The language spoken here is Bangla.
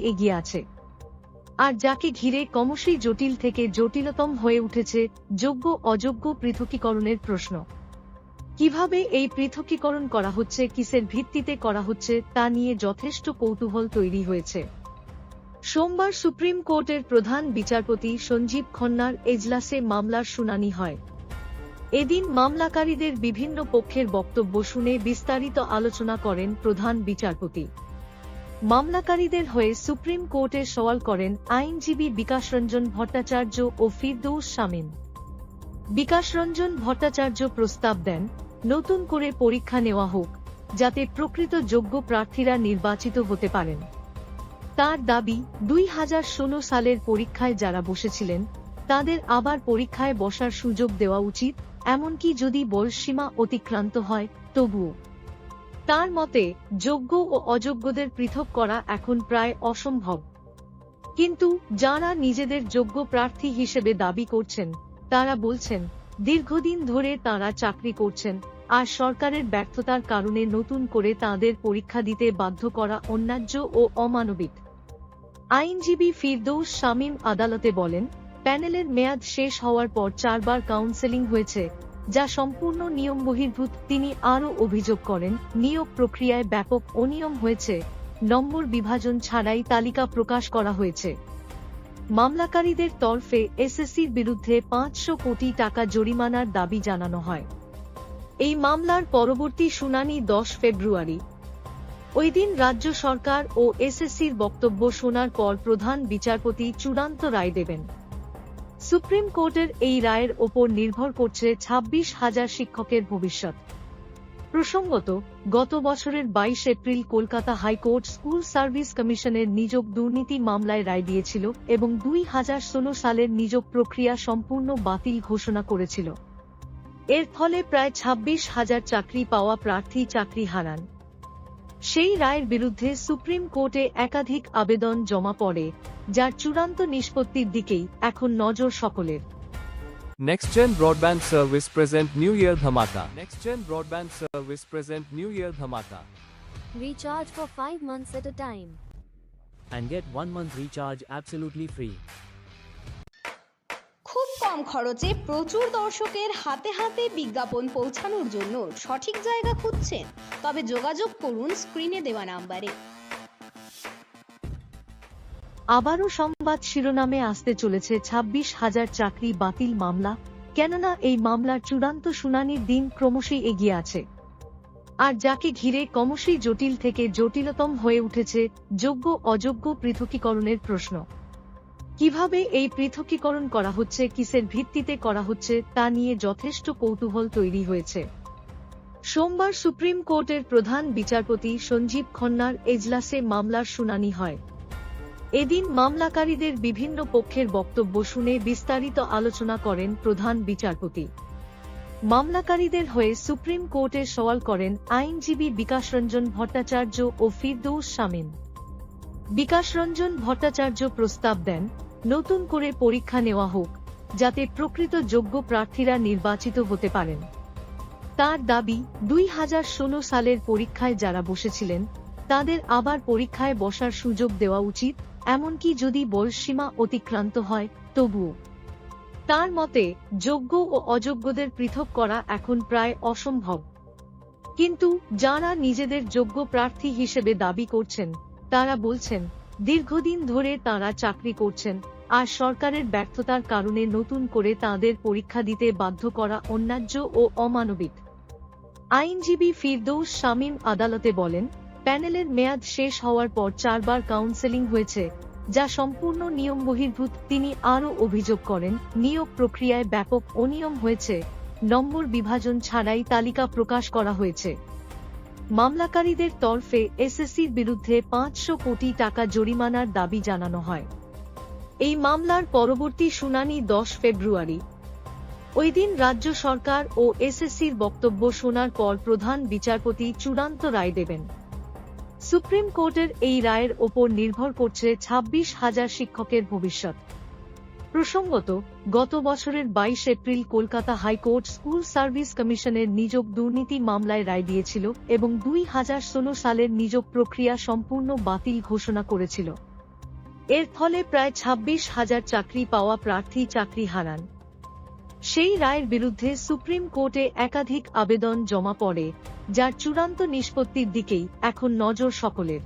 এগিয়ে আছে। আর যাকে ঘিরে ক্রমশই জটিল থেকে জটিলতম হয়ে উঠেছে যোগ্য অযোগ্য পৃথকীকরণের প্রশ্ন। কীভাবে এই পৃথকীকরণ করা হচ্ছে, কিসের ভিত্তিতে করা হচ্ছে, তা নিয়ে যথেষ্ট কৌতূহল তৈরি হয়েছে। সোমবার সুপ্রিম কোর্টের প্রধান বিচারপতি সঞ্জীব খন্নার এজলাসে মামলার শুনানি হয়। এদিন মামলাকারীদের বিভিন্ন পক্ষের বক্তব্য শুনে বিস্তারিত আলোচনা করেন প্রধান বিচারপতি। মামলাকারীদের হয়ে সুপ্রিম কোর্টে সওয়াল করেন আইনজীবী বিকাশ রঞ্জন ভট্টাচার্য ও ফিরদৌস শামীম। বিকাশ রঞ্জন ভট্টাচার্য প্রস্তাব দেন, নতুন করে পরীক্ষা নেওয়া হোক, যাতে প্রকৃত যোগ্য প্রার্থীরা নির্বাচিত হতে পারেন। তার দাবি, দুই হাজার ষোলো সালের পরীক্ষায় যারা বসেছিলেন, তাদের আবার পরীক্ষায় বসার সুযোগ দেওয়া উচিত, এমনকি যদি বয়সসীমা অতিক্রান্ত হয়, তবুও। তার মতে, যোগ্য ও অযোগ্যদের পৃথক করা এখন প্রায় অসম্ভব। কিন্তু যারা নিজেদের যোগ্য প্রার্থী হিসেবে দাবি করছেন, তারা বলছেন, দীর্ঘদিন ধরে তারা চাকরি করছেন আর সরকারের ব্যর্থতার কারণে নতুন করে তাদের পরীক্ষা দিতে বাধ্য করা অন্যায্য ও অমানবিক। আইনজীবী ফিরদৌস শামীম আদালতে বলেন, প্যানেলের মেয়াদ শেষ হওয়ার পর চারবার কাউন্সেলিং হয়েছে। যা সম্পূর্ণ নিয়ম বহির্ভূত। তিনি আরও অভিযোগ করেন, নিয়োগ প্রক্রিয়ায় ব্যাপক অনিয়ম হয়েছে। নম্বর বিভাজন ছাড়াই তালিকা প্রকাশ করা হয়েছে। মামলাকারীদের তরফে এসএসসির বিরুদ্ধে পাঁচশো কোটি টাকা জরিমানার দাবি জানানো হয়। এই মামলার পরবর্তী শুনানি দশ ফেব্রুয়ারি। ওই দিন রাজ্য সরকার ও এসএসসির বক্তব্য শোনার পর প্রধান বিচারপতি চূড়ান্ত রায় দেবেন। সুপ্রিম কোর্টের এই রায়ের ওপর নির্ভর করছে ছাব্বিশ হাজার শিক্ষকের ভবিষ্যৎ। প্রসঙ্গত, গত বছরের বাইশ April Kolkata high court school service কমিশনের নিযোগ দুর্নীতি মামলায় রায় দিয়েছিল এবং দুই হাজার ষোলো সালের নিযোগ প্রক্রিয়া সম্পূর্ণ বাতিল ঘোষণা করেছিল। এর ফলে প্রায় ছাব্বিশ হাজার চাকরি পাওয়া প্রার্থী চাকরি হারান। সেই রায়ের বিরুদ্ধে সুপ্রিম কোর্টে একাধিক আবেদন জমা পড়ে। যার চূড়ান্ত নিষ্পত্তির দিকেই এখন নজর সকলের। Next gen broadband service present new year dhamaka next gen broadband service present new year dhamaka recharge for 5 months at a time and get 1 month recharge absolutely free খুব কম খরচে প্রচুর দর্শকের হাতে হাতে বিজ্ঞাপন পৌঁছানোর জন্য সঠিক জায়গা খুঁজছেন। তবে যোগাযোগ করুন স্ক্রিনে দেওয়া নাম্বারে। আবারও সংবাদ শিরোনামে আসতে চলেছে ছাব্বিশ হাজার চাকরি বাতিল মামলা, কেননা এই মামলার চূড়ান্ত শুনানির দিন ক্রমশই এগিয়ে আছে। আর যাকে ঘিরে ক্রমশই জটিল থেকে জটিলতম হয়ে উঠেছে যোগ্য অযোগ্য পৃথকীকরণের প্রশ্ন। কীভাবে এই পৃথকীকরণ করা হচ্ছে, কিসের ভিত্তিতে করা হচ্ছে, তা নিয়ে যথেষ্ট কৌতূহল তৈরি হয়েছে। সোমবার সুপ্রিম কোর্টের প্রধান বিচারপতি সঞ্জীব খন্নার এজলাসে মামলার শুনানি হয়। এদিন মামলাকারীদের বিভিন্ন পক্ষের বক্তব্য শুনে বিস্তারিত আলোচনা করেন প্রধান বিচারপতি। মামলাকারীদের হয়ে সুপ্রিম কোর্টে সওয়াল করেন আইনজীবী বিকাশ রঞ্জন ভট্টাচার্য ও ফিরদৌস শামীম। বিকাশ রঞ্জন ভট্টাচার্য প্রস্তাব দেন, নতুন করে পরীক্ষা নেওয়া হোক, যাতে প্রকৃত যোগ্য প্রার্থীরা নির্বাচিত হতে পারেন। তার দাবি, দুই হাজার ষোলো সালের পরীক্ষায় যারা বসেছিলেন, তাদের আবার পরীক্ষায় বসার সুযোগ দেওয়া উচিত এমনকি যদি বয়সসীমা অতিক্রান্ত হয়, তবুও। তার মতে, যোগ্য ও অযোগ্যদের পৃথক করা এখন প্রায় অসম্ভব। কিন্তু যারা নিজেদের যোগ্য প্রার্থী হিসেবে দাবি করছেন, তারা বলছেন, দীর্ঘদিন ধরে তারা চাকরি করছেন, আর সরকারের ব্যর্থতার কারণে নতুন করে তাদের পরীক্ষা দিতে বাধ্য করা অন্যায্য ও অমানবিক। আইনজীবী ফিরদৌস শামীম আদালতে বলেন প্যানেলের মেয়াদ শেষ হওয়ার পর চারবার কাউন্সেলিং হয়েছে, যা সম্পূর্ণ নিয়ম বহির্ভূত। তিনি আরও অভিযোগ করেন, নিয়োগ প্রক্রিয়ায় ব্যাপক অনিয়ম হয়েছে। নম্বর বিভাজন ছাড়াই তালিকা প্রকাশ করা হয়েছে। মামলাকারীদের তরফে এসএসসির বিরুদ্ধে পাঁচশো কোটি টাকা জরিমানার দাবি জানানো হয়। এই মামলার পরবর্তী শুনানি দশ ফেব্রুয়ারি। ওই দিন রাজ্য সরকার ও এসএসসির বক্তব্য শোনার পর প্রধান বিচারপতি চূড়ান্ত রায় দেবেন। সুপ্রিম কোর্টের এই রায়ের ওপর নির্ভর করছে ছাব্বিশ হাজার শিক্ষকের ভবিষ্যৎ। প্রসঙ্গত, গত বছরের বাইশ April Kolkata high court school service কমিশনের নিযোগ দুর্নীতি মামলায় রায় দিয়েছিল এবং দুই হাজার ষোলো সালের নিযোগ প্রক্রিয়া সম্পূর্ণ বাতিল ঘোষণা করেছিল। এর ফলে প্রায় ছাব্বিশ হাজার চাকরি পাওয়া প্রার্থী চাকরি হারান। সেই রায়ের বিরুদ্ধে সুপ্রিম কোর্টে একাধিক আবেদন জমা পড়ে। যার চূড়ান্ত নিষ্পত্তির দিকেই এখন নজর সকলের।